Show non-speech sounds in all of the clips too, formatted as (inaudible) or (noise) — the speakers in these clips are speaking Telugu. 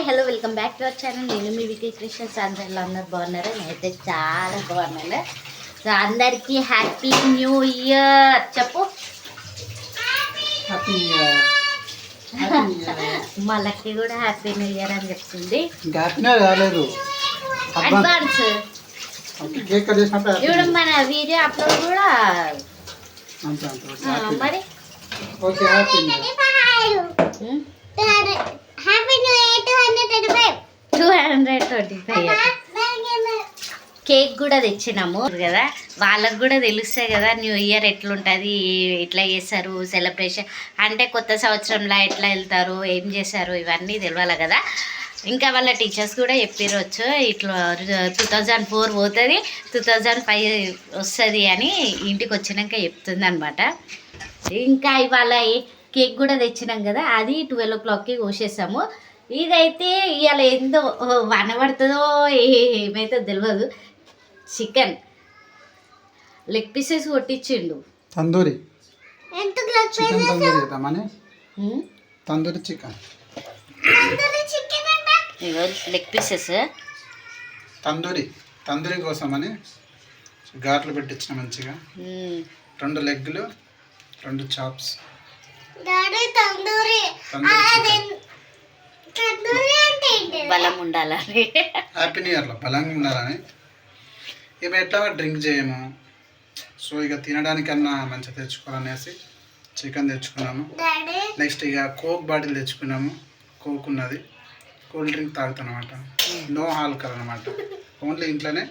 Hello welcome back to our channel. నేను మీ వికీ కృష్ణ అందరిలో అందరు బాగున్నారు? నేనైతే చాలా బాగున్నాను. సో అందరికీ హ్యాపీ న్యూ ఇయర్ చెప్పు. హ్యాపీ హ్యాపీ (laughs) మా లక్కీ కూడా హ్యాపీ న్యూ ఇయర్ అని చెప్తుంది. కాలేదు అడ్వాన్స్ ఇప్పుడు మన వీడియో అప్లోడ్ కూడా హ్యాపీ మరి? Happy um, two hundred twenty five cake కూడా తెచ్చినాము కదా? వాళ్ళకు కూడా తెలుస్తాయి కదా న్యూ ఇయర్ ఎట్లుంటుంది ఎట్లా చేస్తారు సెలబ్రేషన్ అంటే కొత్త సంవత్సరంలో ఎట్లా వెళ్తారు ఏం చేస్తారు ఇవన్నీ తెలియాలి కదా? ఇంకా వాళ్ళ టీచర్స్ కూడా చెప్పిరవచ్చు ఇట్లా టూ థౌజండ్ ఫోర్ పోతుంది టూ థౌజండ్ ఫైవ్ వస్తుంది అని ఇంటికి వచ్చినాక చెప్తుంది అనమాట ఇంకా ఇవాళ కేక్ కూడా తెచ్చినాం కదా అది ట్వెల్వ్ ఓ క్లాక్కి కోసేసాము. ఇదైతే ఇవాళ ఏందో వన పడుతుందో ఏమైతే తెలియదు చికెన్ లెగ్ పీసెస్ కొట్టించిండు. తందూరి. చికెన్ తందూరి చేద్దామని. Tandoori chicken leg pieces tandoori. Tandoori కోసమని ఘాట్లు పెట్టించిన మంచిగా. రెండు లెగ్లు రెండు చాప్స్ తందూరి. బలం ఉండాలని. హ్యాపీ న్యూ ఇయర్లో బలంగా ఉండాలని. ఇవి ఎట్లా డ్రింక్ చేయము? సో ఇక తినడానికన్నా మంచిగా తెచ్చుకోవాలనేసి చికెన్ తెచ్చుకున్నాము. నెక్స్ట్ ఇక కోక్ బాటిల్ తెచ్చుకున్నాము. కోక్ ఉన్నది. కూల్ డ్రింక్ తాగుతానమాట. నో ఆల్కహాల్ అనమాట ఓన్లీ ఇంట్లోనే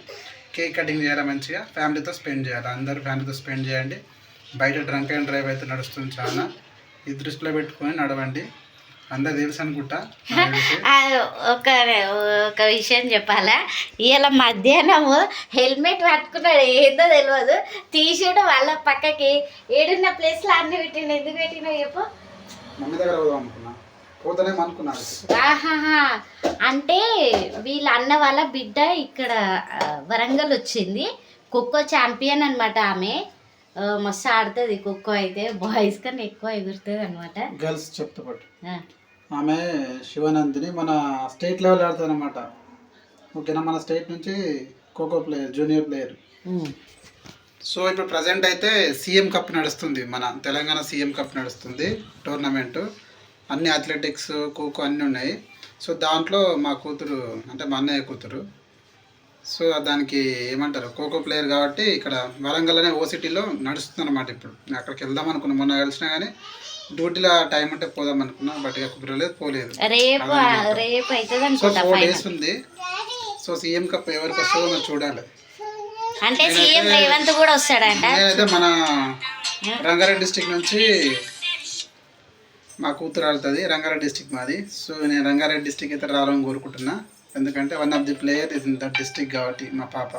కేక్ కటింగ్ చేయాలి మంచిగా. ఫ్యామిలీతో స్పెండ్ చేయాలి. అందరూ ఫ్యామిలీతో స్పెండ్ చేయండి. బయట డ్రంక్ అండ్ డ్రైవ్ అయితే నడుస్తుంది చాలా. ఈ దృష్టిలో పెట్టుకొని నడవండి. అందరు తెలుసు అనుకుంటా. (laughs) ఒక ఒక విషయం చెప్పాలా? ఇవాళ మధ్యాహ్నం హెల్మెట్ పట్టుకున్నాడు ఏందో తెలియదు తీసాడు వాళ్ళ పక్కకి ఏడున్న ప్లేస్లో అన్ని పెట్టిండు. ఎందుకు పెట్టినా చెప్పు. మమ్మీ దగ్గర పోదాం అనుకున్నా. అంటే వీళ్ళ అన్న వాళ్ళ బిడ్డ ఇక్కడ వరంగల్ వచ్చింది. ఖోఖో ఛాంపియన్ అనమాట ఆమె. మస్తు ఆడుతుంది ఖోఖో అయితే. బాయ్స్ కన్నా ఎక్కువ ఎగురుతుంది అనమాట గర్ల్స్ చెప్తా ఆమె శివనందిని మన స్టేట్ లెవెల్ ఆడుతుంది అనమాట ఓకేనా? మన స్టేట్ నుంచి kho kho player junior player. So ఇప్పుడు ప్రజెంట్ అయితే సీఎం కప్ నడుస్తుంది. మన తెలంగాణ సీఎం కప్ నడుస్తుంది టోర్నమెంట్. అన్ని అథ్లెటిక్స్ ఖోఖో అన్నీ ఉన్నాయి. సో దాంట్లో మా కూతురు అంటే మా అన్నయ్య కూతురు. సో దానికి ఏమంటారు? ఖోఖో ప్లేయర్ కాబట్టి ఇక్కడ వరంగల్ అనే ఓసిటీలో నడుస్తుంది అనమాట ఇప్పుడు. అక్కడికి వెళ్దాం అనుకున్నా. మొన్న కలిసినా కానీ డ్యూటీలో టైం ఉంటే పోదాం అనుకున్నా బట్ ఇక కుదరలేదు పోలేదు. రేపు రేపు అవుతుంది సో అనుకుంటా ఫోర్ డేస్ ఉంది. సో సీఎం కప్ ఎవరికి వస్తుందో మనం చూడాలి. అంటే సీఎం రేవంత్ కూడా వస్తాడంట? నేనైతే మన రంగారెడ్డి డిస్టిక్ నుంచి మా కూతురు ఆడుతుంది రంగారెడ్డి డిస్టిక్ మాది. సో నేను రంగారెడ్డి డిస్టిక్ అయితే రావాలని కోరుకుంటున్నా. ఎందుకంటే one of the player is in that district కాబట్టి మా పాప.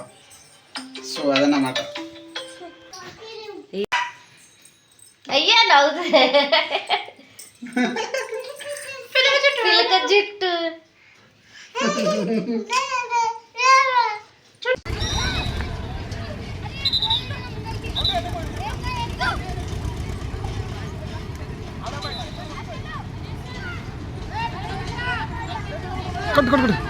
సో అదన్నమాట. అయ్యా నవ్వుతుంది పిల్లక జుట్టు కొట్టు కొట్టు కొట్టు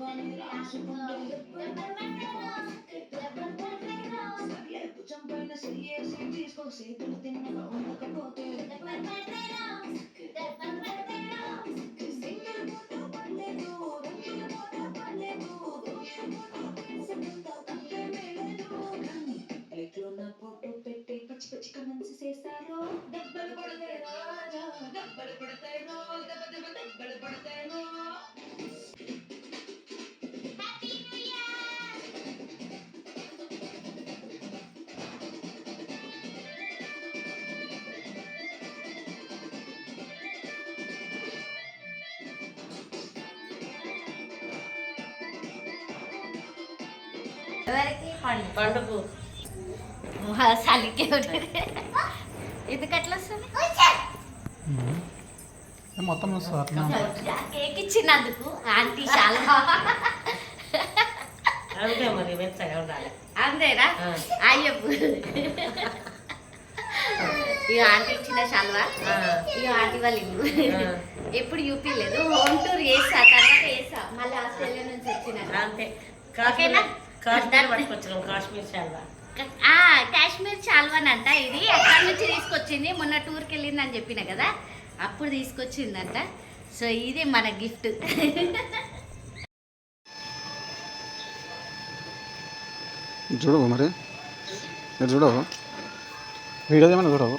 Champagne, así es el disco, si tú no tienes un capote. Después perdemos, después perdemos. పండుగ చలికే ఉంటుంది ఎందుకు అట్లా వస్తుంది? మొత్తం కేక్ ఇచ్చినందుకు ఆంటీ చాలా. అంతే మరి మెత్తగా ఉండాలి. అంతేనా? ఆ. అయ్యప్పు ఇక ఆంటీ ఇచ్చిన శాల్వా ఆ. ఇక ఆంటీ వాళ్ళ ఇల్లు. ఎప్పుడు యూపీ లేదు. హోమ్ టూర్ చేసా తర్వాత చేసా. మళ్ళీ ఆస్ట్రేలియా నుంచి వచ్చిన అంతే. ఓకేనా? కాశ్మీర్ పట్టుకొచ్చినాం కాశ్మీర్ శాల్వా. ఆ, కాశ్మీర్ చాల్వనంట ఇది. అక్కడి నుంచి తీసుకొచ్చింది. మొన్న టూర్కి వెళ్ళిందని చెప్పిన కదా? అప్పుడు తీసుకొచ్చిందంట. సో ఇది మన గిఫ్ట్. చూడవు మరి? మీరు చూడవు? వీడియో ఏమైనా చూడవు